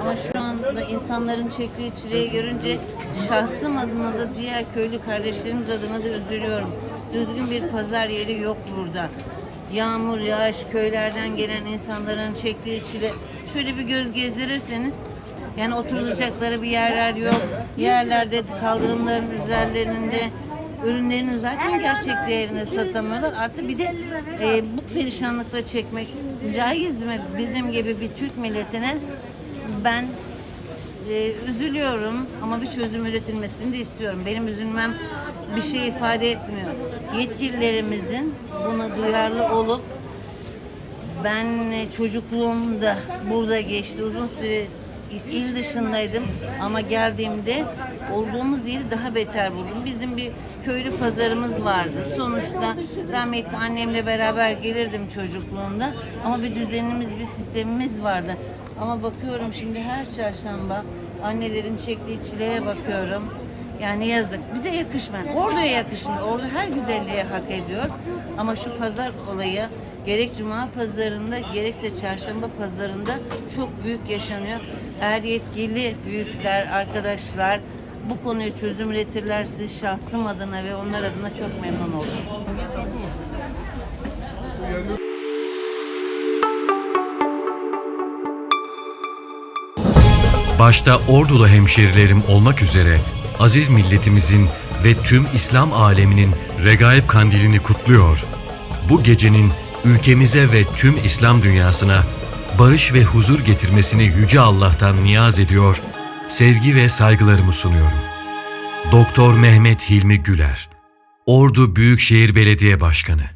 Ama şu anda insanların çektiği çileyi görünce şahsım adına da diğer köylü kardeşlerimiz adına da üzülüyorum. Düzgün bir pazar yeri yok burada. Yağmur, yağış, köylerden gelen insanların çektiği çile. Şöyle bir göz gezdirirseniz yani oturulacakları bir yerler yok. Yerlerde kaldırımların üzerlerinde ürünlerini zaten gerçek değerine satamıyorlar. Artı bir de e, bu perişanlıkla çekmek caiz mi bizim gibi bir Türk milletine? Ben e, üzülüyorum ama bir çözüm üretilmesini de istiyorum. Benim üzülmem bir şey ifade etmiyor. Yetkililerimizin buna duyarlı olup ben e, çocukluğumda burada geçti. Uzun süre il dışındaydım ama geldiğimde olduğumuz yeri daha beter buldum. Bizim bir köylü pazarımız vardı. Sonuçta rahmetli annemle beraber gelirdim çocukluğumda ama bir düzenimiz, bir sistemimiz vardı. Ama bakıyorum şimdi her çarşamba annelerin çektiği çileye bakıyorum. Yani yazık. Bize yakışmıyor. Ordu'ya yakışmıyor. Ordu her güzelliğe hak ediyor. Ama şu pazar olayı gerek cuma pazarında gerekse çarşamba pazarında çok büyük yaşanıyor. Eğer yetkili büyükler, arkadaşlar bu konuyu çözüm üretirlerse şahsım adına ve onlar adına çok memnun olurum. Başta Ordulu hemşerilerim olmak üzere aziz milletimizin ve tüm İslam aleminin Regaib Kandilini kutluyor. Bu gecenin ülkemize ve tüm İslam dünyasına barış ve huzur getirmesini Yüce Allah'tan niyaz ediyor, sevgi ve saygılarımı sunuyorum. Doktor Mehmet Hilmi Güler, Ordu Büyükşehir Belediye Başkanı